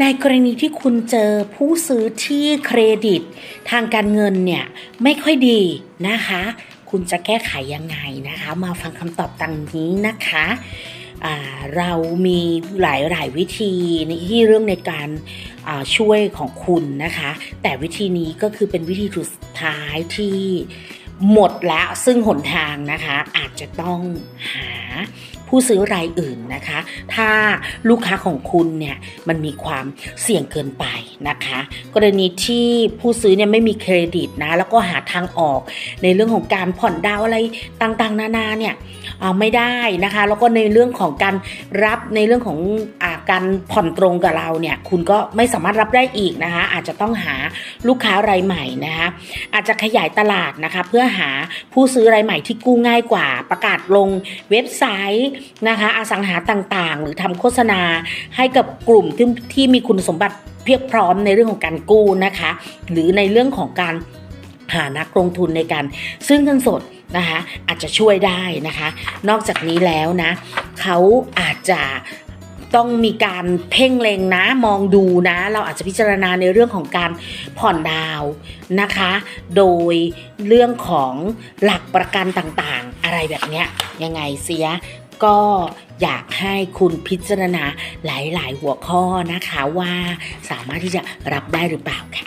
ในกรณีที่คุณเจอผู้ซื้อที่เครดิต ทางการเงินเนี่ยไม่ค่อยดีนะคะ คุณจะแก้ไขยังไงนะคะ มาฟังคำตอบตังนี้นะคะเรามีหลายหลายวิธีในที่เรื่องในการาช่วยของคุณนะคะ แต่วิธีนี้ก็คือเป็นวิธีสุดท้ายที่หมดแล้วซึ่งหนทางนะคะ อาจจะต้องหา ผู้ซื้อรายอื่นนะคะ ถ้าลูกค้าของคุณเนี่ยมันมีความเสี่ยงเกินไปนะคะ กรณีที่ผู้ซื้อเนี่ยไม่มีเครดิตนะ แล้วก็หาทางออกในเรื่องของการผ่อนดาวอะไรต่างๆ นานาเนี่ยเอาไม่ได้นะคะ แล้วก็ในเรื่องของการรับในเรื่องของอาการผ่อนตรงกับเราเนี่ยคุณก็ไม่สามารถรับได้อีกนะคะ อาจจะต้องหาลูกค้ารายใหม่นะคะอาจจะขยายตลาดนะคะ เพื่อหาผู้ซื้อรายใหม่ที่กู้ง่ายกว่าประกาศลงเว็บไซต์นะคะอสังหาต่างๆ หรือทำโฆษณาให้กับกลุ่มที่ที่มีคุณสมบัติเพียบพร้อมในเรื่องของการกู้นะคะ หรือในเรื่องของการหานักลงทุนในการซื้อเงินสดนะคะอาจจะช่วยได้นะคะ นอกจากนี้แล้วนะเขาอาจจะต้องมีการเพ่งเล็งนะมองดูนะ เราอาจจะพิจารณาในเรื่องของการผ่อนดาวน์นะคะ โดยเรื่องของหลักประกันต่างๆ อะไรแบบเนี้ยยังไงเสีย ก็อยากให้คุณพิจารณาหลาย ๆ หัวข้อนะคะว่าสามารถที่จะรับได้หรือเปล่าค่ะ